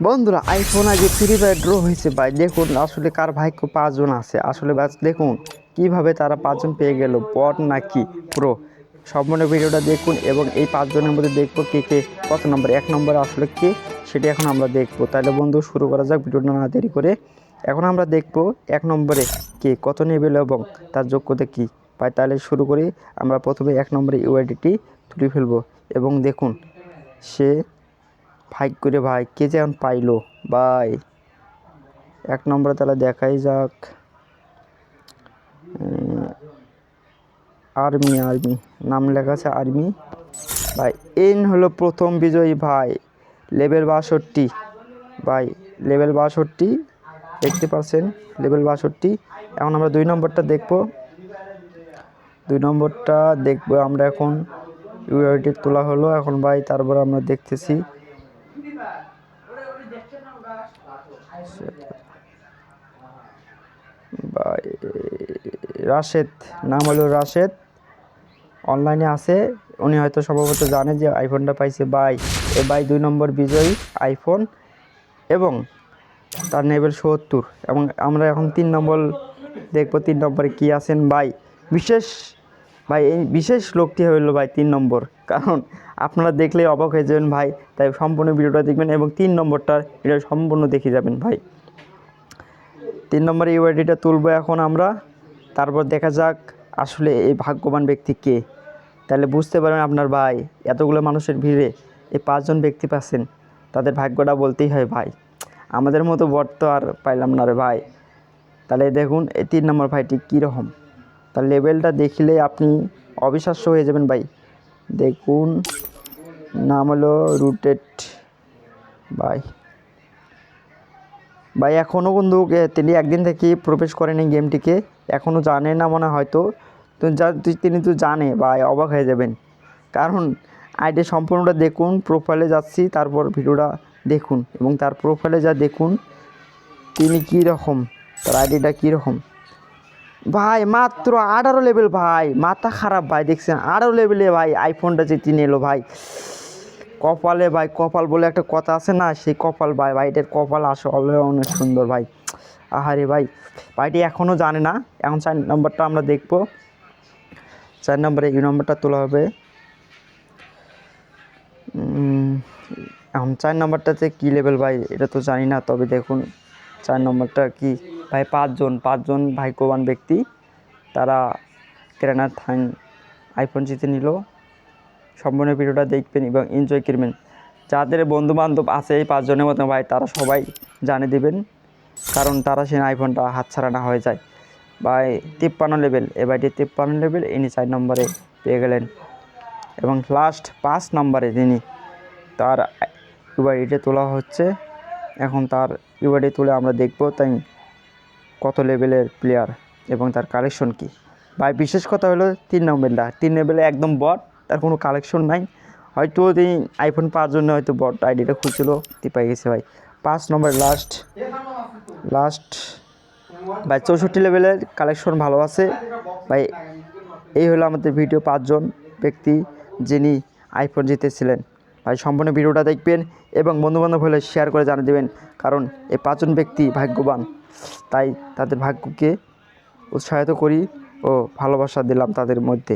বন্ধুরা আইফোন আগে free fire draw হয়েছে ভাই। দেখুন, আসলে কার ভাগ্য পাঁচজন আছে? আসলে বাস, দেখুন, কীভাবে তারা পাঁচজন পেয়ে গেল, বট নাকি প্রো সম্পূর্ণ ভিডিওটা দেখুন এবং এই পাঁচজনের মধ্যে দেখব কে কে কত নম্বর এক নম্বরে আসলে কে, সেটা এখন আমরা দেখব। তাহলে বন্ধু, শুরু করা যাক ভিডিওটা না দেরি করে। এখন আমরা দেখব এক নম্বরে কে, কত নেবেল এবং তার যোগ্যতা কী? ভাই, তাহলে শুরু করি। আমরা প্রথমে এক নম্বরে ইউআইডিটি তুলে ফেলব এবং দেখুন, সে ভাই করে ভাই, কে যেমন পাইলো? ভাই, এক নম্বরে তাহলে দেখাই যাক। আর্মি আর্মি, নাম লেখা আছে আর্মি। ভাই, এন হলো প্রথম বিজয়ী ভাই, লেভেল বাষট্টি। ভাই, লেভেল বাষট্টি, দেখতে পাচ্ছেন, লেভেল বাষট্টি। এখন আমরা দুই নম্বরটা দেখব। দুই নম্বরটা দেখব আমরা এখন। ইউআইটি তোলা হলো, এখন ভাই তারপর আমরা দেখতেছি। রাশেদ, নাম হলো রাশেদ। অনলাইনে আছে। উনি হয়তো সম্ভবত জানে যে আইফোনটা পাইছে বাই। এ বাই দুই নম্বর বিজয়ী আইফোন এবং তার নেবেল সত্তর। এবং আমরা এখন তিন নম্বর দেখব, তিন নম্বরে কী আছেন বাই। বিশেষ ভাই, এই বিশেষ লোকটি হইল ভাই তিন নম্বর। কারণ আপনারা দেখলে অবাক হয়ে যাবেন ভাই, তাই সম্পূর্ণ ভিডিওটা দেখবেন এবং তিন নম্বরটা এটা সম্পূর্ণ দেখে যাবেন ভাই। তিন নম্বরে ইউআইডিটা তুলবো এখন আমরা। তারপর দেখা যাক আসলে এই ভাগ্যবান ব্যক্তি কে। তাহলে বুঝতে পারবেন আপনার ভাই, এতগুলো মানুষের ভিড়ে এই পাঁচজন ব্যক্তি পাচ্ছেন, তাদের ভাগ্যটা বলতেই হয় ভাই। আমাদের মতো বট তো আর পাইলাম না রে ভাই। তাহলে দেখুন, এই তিন নম্বর ভাইটি কীরকম। তার লেভেলটা দেখলে আপনি অবিশ্বাস্য হয়ে যাবেন ভাই। দেখুন নাম হলো রুটেড ভাই। ভাই এখনও এ, তিনি একদিন থেকে প্রবেশ করেনি গেমটিকে। এখনও জানে না মনে হয়তো। তো যা তিনি তো জানে বা অবাক হয়ে যাবেন। কারণ আইডি সম্পূর্ণটা দেখুন প্রোফাইলে যাচ্ছি তারপর ভিডিওটা দেখুন এবং তার প্রোফাইলে যা দেখুন তিনি কী রকম তার আইডিটা কীরকম? ভাই, মাত্র আঠারো লেভেল ভাই। মাথা খারাপ ভাই, দেখছেন? আঠারো লেভেলে ভাই আইফোনটা যে তিনি এলো ভাই। কপালে ভাই, কপাল বলে একটা কথা আছে না? সেই কপাল ভাই ভাইটার কপাল আসলে অনেক সুন্দর ভাই। আহারে ভাই ভাইটি এখনও জানে না। এখন চার নম্বরটা আমরা দেখব। চার নম্বরে এই নম্বরটা তোলা হবে। এখন চার নম্বরটাতে কী লেভেল ভাই? এটা তো জানি না, তবে দেখুন। চার নম্বরটা কি? ভাই পাঁচজন পাঁচজন ভাগ্যবান ব্যক্তি। তারা ট্রেনার থাইন আইফোন জিতে নিল। সম্পূর্ণ ভিডিওটা দেখবেন এবং এনজয় করবেন। যাদের বন্ধু বান্ধব আছে এই পাঁচজনের মতো ভাই, তারা সবাই জানিয়ে দিবেন, কারণ তারা সে আইফোনটা হাতছাড়া না হয়ে যায়। ভাই, তিপ্পান্ন লেভেল এ ভাইটি তিপ্পান্ন লেভেল ইনি চার নম্বরে পেয়ে গেলেন। এবং লাস্ট পাঁচ নম্বরে তিনি তার ইউআইডিটা তোলা হচ্ছে। এখন তার ইউআইডি তুলে আমরা দেখব, তাই কত লেভেলের প্লেয়ার এবং তার কালেকশন কী? ভাই, বিশেষ কথা হলো তিন নম্বরটা তিন লেভেলে একদম বট, তার কোনো কালেকশন নাই। হয়তো তিনি আইফোন পাওয়ার জন্য হয়তো বট আইডিটা খুঁজছিল পাই গেছে ভাই। পাঁচ নম্বর লাস্ট লাস্ট ভাই, চৌষট্টি লেভেলের কালেকশন ভালো আছে। ভাই, এই হলো আমাদের ভিডিও পাঁচজন ব্যক্তি যিনি আইফোন জিতেছিলেন। ভাই, সম্পূর্ণ ভিডিওটা দেখবেন এবং বন্ধুবান্ধব হলে শেয়ার করে জানিয়ে দেবেন। কারণ এই পাঁচজন ব্যক্তি ভাগ্যবান। তাই তাদের ভাগ্যকে উৎসাহিত করি ও ভালোবাসা দিলাম তাদের মধ্যে।